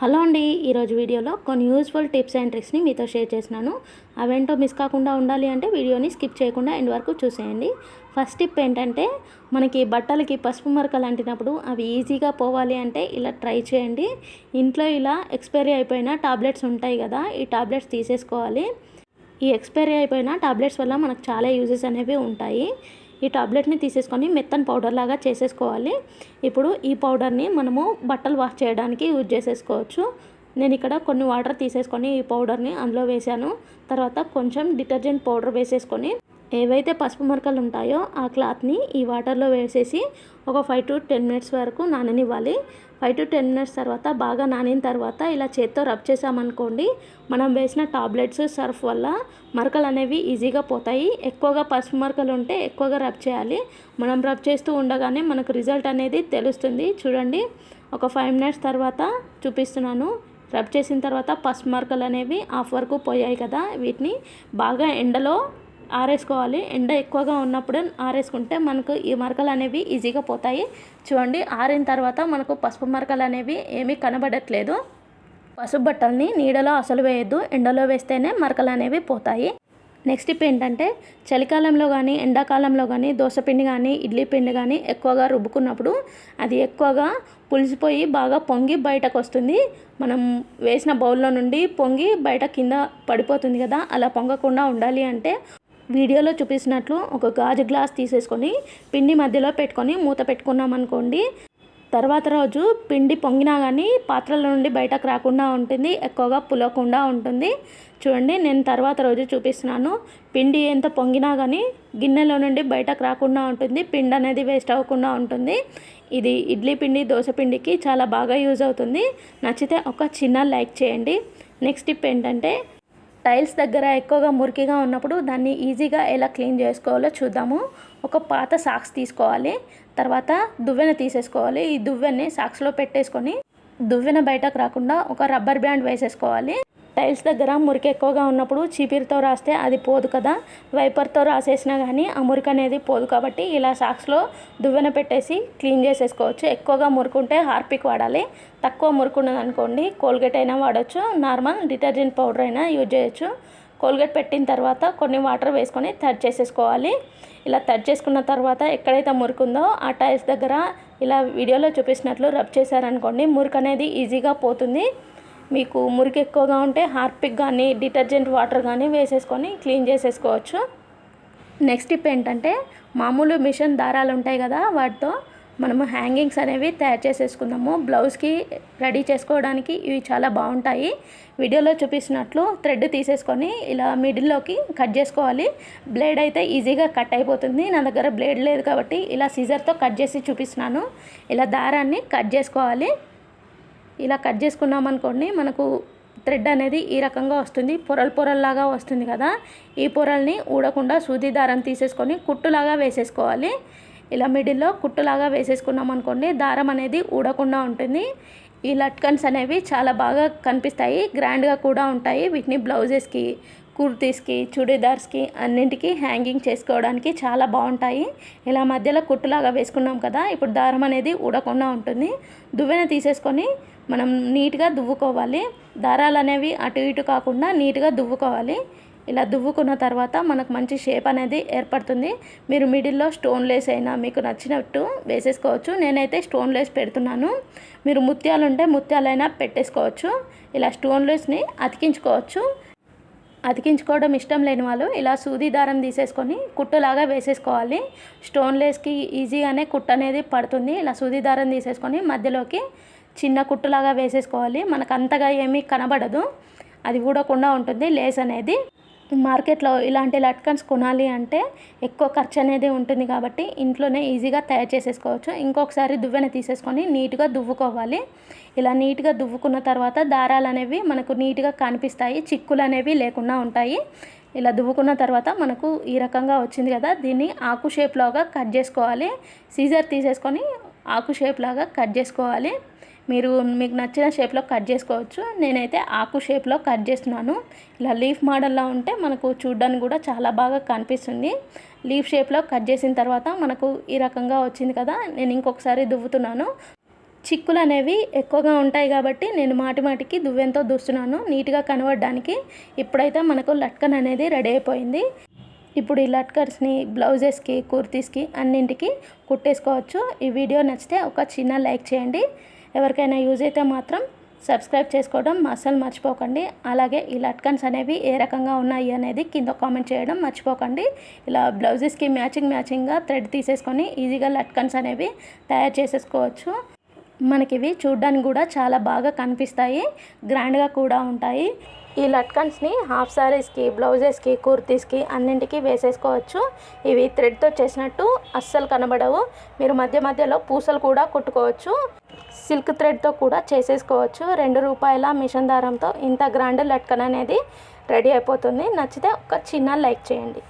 Hello అండి ఈరోజు వీడియోలో కొన్ని యూస్ఫుల్ టిప్స్ అండ్ ట్రిక్స్ని మీతో షేర్ చేసినాను అవేంటో మిస్ కాకుండా ఉండాలి అంటే వీడియోని స్కిప్ చేయకుండా ఎండ్ వరకు చూసేయండి. ఫస్ట్ టిప్ ఏంటంటే మనకి బట్టలకి పసుపు మరకలు అంటినప్పుడు అవి ఈజీగా పోవాలి అంటే ఇలా ట్రై చేయండి. ఇంట్లో ఇలా ఎక్స్పైరీ అయిపోయిన టాబ్లెట్స్ ఉంటాయి కదా ఈ టాబ్లెట్స్ తీసేసుకోవాలి. ఈ ఎక్స్పైరీ అయిపోయిన టాబ్లెట్స్ వల్ల మనకు చాలా యూజెస్ అనేవి ఉంటాయి. ఈ టాబ్లెట్ని తీసేసుకొని మెత్తని పౌడర్ లాగా చేసేసుకోవాలి. ఇప్పుడు ఈ పౌడర్ని మనము బట్టలు వాష్ చేయడానికి యూజ్ చేసేసుకోవచ్చు. నేను ఇక్కడ కొన్ని వాటర్ తీసేసుకొని ఈ పౌడర్ని అందులో వేసాను తర్వాత కొంచెం డిటర్జెంట్ పౌడర్ వేసేసుకొని ఏవైతే పసుపు మరకలు ఉంటాయో ఆ క్లాత్ని ఈ వాటర్లో వేసేసి ఒక ఫైవ్ టు టెన్ మినిట్స్ వరకు నాననివ్వాలి. ఫైవ్ టు టెన్ మినిట్స్ తర్వాత బాగా నానిన తర్వాత ఇలా చేత్తో రబ్ చేసామనుకోండి మనం వేసిన టాబ్లెట్స్ సర్ఫ్ వల్ల మరకలు అనేవి ఈజీగా పోతాయి. ఎక్కువగా పసుపు మరకలు ఉంటే ఎక్కువగా రబ్ చేయాలి. మనం రబ్ చేస్తూ ఉండగానే మనకు రిజల్ట్ అనేది తెలుస్తుంది. చూడండి ఒక ఫైవ్ మినిట్స్ తర్వాత చూపిస్తున్నాను. రబ్ చేసిన తర్వాత పసుపు మరకలు అనేవి హాఫ్ వరకు పోయాయి కదా వీటిని బాగా ఎండలో ఆరేసుకోవాలి. ఎండ ఎక్కువగా ఉన్నప్పుడు ఆరేసుకుంటే మనకు ఈ మరకలు అనేవి ఈజీగా పోతాయి. చూడండి ఆరిన తర్వాత మనకు పసుపు మరకలు అనేవి ఏమీ కనబడట్లేదు. పసుపు బట్టల్ని నీడలో అసలు వేయద్దు. ఎండలో వేస్తేనే మరకలు అనేవి పోతాయి. నెక్స్ట్ టిప్ ఏంటంటే చలికాలంలో కానీ ఎండాకాలంలో కానీ దోశపిండి కానీ ఇడ్లీ పిండి కానీ ఎక్కువగా రుబ్బుకున్నప్పుడు అది ఎక్కువగా పులిసిపోయి బాగా పొంగి బయటకు వస్తుంది మనం వేసిన బౌల్లో నుండి పొంగి బయట కింద పడిపోతుంది కదా అలా పొంగకుండా ఉండాలి అంటే వీడియోలో చూపిస్తున్నట్లు ఒక గాజు గ్లాస్ తీసేసుకొని పిండి మధ్యలో పెట్టుకొని మూత పెట్టుకున్నాం అనుకోండి. తర్వాత రోజు పిండి పొంగినా కానీ పాత్రల నుండి బయటకు రాకుండా ఉంటుంది ఎక్కువగా పులవకుండా ఉంటుంది. చూడండి నేను తర్వాత రోజు చూపిస్తున్నాను. పిండి ఎంత పొంగినా కానీ గిన్నెలో నుండి బయటకు రాకుండా ఉంటుంది పిండి అనేది వేస్ట్ అవ్వకుండా ఉంటుంది. ఇది ఇడ్లీ పిండి దోశ పిండికి చాలా బాగా యూజ్ అవుతుంది. నచ్చితే ఒక చిన్న లైక్ చేయండి. నెక్స్ట్ టిప్ ఏంటంటే టైల్స్ దగ్గర ఎక్కువగా మురికిగా ఉన్నప్పుడు దాన్ని ఈజీగా ఎలా క్లీన్ చేసుకోవాలో చూద్దాము. ఒక పాత సాక్స్ తీసుకోవాలి. తర్వాత దువ్వెన తీసేసుకోవాలి. ఈ దువ్వెన్ని సాక్స్లో పెట్టేసుకొని దువ్వెన బయటకు రాకుండా ఒక రబ్బర్ బ్యాండ్ వేసేసుకోవాలి. టైల్స్ దగ్గర మురికి ఎక్కువగా ఉన్నప్పుడు చీపిరితో రాస్తే అది పోదు కదా. వైపర్తో రాసేసినా కానీ ఆ మురికి అనేది పోదు కాబట్టి ఇలా సాక్స్లో దువ్వెన పెట్టేసి క్లీన్ చేసేసుకోవచ్చు. ఎక్కువగా మురుకుంటే హార్పిక్ వాడాలి. తక్కువ మురుకున్నది అనుకోండి కోల్గేట్ అయినా వాడచ్చు. నార్మల్ డిటర్జెంట్ పౌడర్ అయినా యూజ్ చేయొచ్చు. కోల్గేట్ పెట్టిన తర్వాత కొన్ని వాటర్ వేసుకొని తడ్ చేసేసుకోవాలి. ఇలా తడ్ చేసుకున్న తర్వాత ఎక్కడైతే మురుకుందో ఆ టైల్స్ దగ్గర ఇలా వీడియోలో చూపిస్తున్నట్లు రబ్ చేశారనుకోండి మురికి అనేది ఈజీగా పోతుంది. మీకు మురికి ఎక్కువగా ఉంటే హార్పిక్ కానీ డిటర్జెంట్ వాటర్ కానీ వేసేసుకొని క్లీన్ చేసేసుకోవచ్చు. నెక్స్ట్ టిప్ ఏంటంటే మామూలు మిషన్ దారాలు ఉంటాయి కదా వాటితో మనము హ్యాంగింగ్స్ అనేవి తయారు చేసేసుకుందాము. బ్లౌజ్కి రెడీ చేసుకోవడానికి ఇవి చాలా బాగుంటాయి. వీడియోలో చూపిస్తున్నట్లు థ్రెడ్ తీసేసుకొని ఇలా మిడిల్లోకి కట్ చేసుకోవాలి. బ్లేడ్ అయితే ఈజీగా కట్ అయిపోతుంది. నా దగ్గర బ్లేడ్ లేదు కాబట్టి ఇలా సీజర్తో కట్ చేసి చూపిస్తున్నాను. ఇలా దారాన్ని కట్ చేసుకోవాలి. ఇలా కట్ చేసుకున్నాం అనుకోండి మనకు థ్రెడ్ అనేది ఈ రకంగా వస్తుంది. పొరలు పొరల్లాగా వస్తుంది కదా. ఈ పొరల్ని ఊడకుండా సూది దారం తీసేసుకొని కుట్టులాగా వేసేసుకోవాలి. ఇలా మిడిల్లో కుట్టులాగా వేసేసుకున్నాం అనుకోండి దారం అనేది ఊడకుండా ఉంటుంది. ఈ లట్కన్స్ అనేవి చాలా బాగా కనిపిస్తాయి. గ్రాండ్గా కూడా ఉంటాయి. వీటిని బ్లౌజెస్కి కుర్తీస్కి చుడీదార్స్కి అన్నింటికి హ్యాంగింగ్ చేసుకోవడానికి చాలా బాగుంటాయి. ఇలా మధ్యలో కుట్టులాగా వేసుకున్నాం కదా ఇప్పుడు దారం అనేది ఊడకుండా ఉంటుంది. దువ్వెన తీసేసుకొని మనం నీట్గా దువ్వుకోవాలి. దారాలు అనేవి అటు ఇటు కాకుండా నీట్గా దువ్వుకోవాలి. ఇలా దువ్వుకున్న తర్వాత మనకు మంచి షేప్ అనేది ఏర్పడుతుంది. మీరు మిడిల్లో స్టోన్ లేస్ అయినా మీకు నచ్చినట్టు వేసేసుకోవచ్చు. నేనైతే స్టోన్ లేస్ పెడుతున్నాను. మీరు ముత్యాలు ఉంటే ముత్యాలైనా పెట్టేసుకోవచ్చు. ఇలా స్టోన్ లేస్ని అతికించుకోవచ్చు. అతికించుకోవడం ఇష్టం లేని వాళ్ళు ఇలా సూది దారం తీసేసుకొని కుట్టులాగా వేసేసుకోవాలి. స్టోన్ లేస్కి ఈజీగానే కుట్టు అనేది పడుతుంది. ఇలా సూది దారం తీసేసుకొని మధ్యలోకి చిన్న కుట్టులాగా వేసేసుకోవాలి. మనకు అంతగా ఏమీ కనబడదు. అది ఊడకుండా ఉంటుంది లేస్ అనేది. మార్కెట్లో ఇలాంటి లట్కన్స్ కొనాలి అంటే ఎక్కువ ఖర్చు అనేది ఉంటుంది కాబట్టి ఇంట్లోనే ఈజీగా తయారు చేసేసుకోవచ్చు. ఇంకొకసారి దువ్వెన తీసేసుకొని నీట్గా దువ్వుకోవాలి. ఇలా నీట్గా దువ్వుకున్న తర్వాత దారాలు అనేవి మనకు నీట్గా కనిపిస్తాయి. చిక్కులు అనేవి లేకుండా ఉంటాయి. ఇలా దువ్వుకున్న తర్వాత మనకు ఈ రకంగా వచ్చింది కదా దీన్ని ఆకు షేప్ లాగా కట్ చేసుకోవాలి. సీజర్ తీసేసుకొని ఆకు షేప్ లాగా కట్ చేసుకోవాలి. మీరు మీకు నచ్చిన షేప్లో కట్ చేసుకోవచ్చు. నేనైతే ఆకు షేప్లో కట్ చేస్తున్నాను. ఇలా లీఫ్ మోడల్లో ఉంటే మనకు చూడడానికి కూడా చాలా బాగా కనిపిస్తుంది. లీఫ్ షేప్లో కట్ చేసిన తర్వాత మనకు ఈ రకంగా వచ్చింది కదా నేను ఇంకొకసారి దువ్వుతున్నాను. చిక్కులు అనేవి ఎక్కువగా ఉంటాయి కాబట్టి నేను మాటి మాటికి దువ్వెంతో దూస్తున్నాను నీట్గా కనబడడానికి. ఇప్పుడైతే మనకు లట్కన్ అనేది రెడీ అయిపోయింది. ఇప్పుడు ఈ లట్కర్స్ని బ్లౌజెస్కి కుర్తీస్కి అన్నింటికి కుట్టేసుకోవచ్చు. ఈ వీడియో నచ్చితే ఒక చిన్న లైక్ చేయండి. ఎవరికైనా యూజ్ అయితే మాత్రం సబ్స్క్రైబ్ చేసుకోవడం అస్సలు మర్చిపోకండి. అలాగే ఈ లట్కన్స్ అనేవి ఏ రకంగా ఉన్నాయి అనేది కింద కామెంట్ చేయడం మర్చిపోకండి. ఇలా బ్లౌజెస్కి మ్యాచింగ్ మ్యాచింగ్గా థ్రెడ్ తీసేసుకొని ఈజీగా లట్కన్స్ అనేవి తయారు చేసేసుకోవచ్చు. మనకివి చూడ్డానికి కూడా చాలా బాగా కనిపిస్తాయి. గ్రాండ్గా కూడా ఉంటాయి. ఈ లట్కన్స్ని హాఫ్ సారీస్కి బ్లౌజెస్కి కుర్తీస్కి అన్నింటికి వేసేసుకోవచ్చు. ఇవి థ్రెడ్తో చేసినట్టు అస్సలు కనబడవు. మీరు మధ్య మధ్యలో పూసలు కూడా కుట్టుకోవచ్చు. సిల్క్ థ్రెడ్తో కూడా చేసేసుకోవచ్చు. రెండు రూపాయల మిషన్ దారంతో ఇంత గ్రాండ్ లట్కన్ అనేది రెడీ అయిపోతుంది. నచ్చితే ఒక చిన్న లైక్ చేయండి.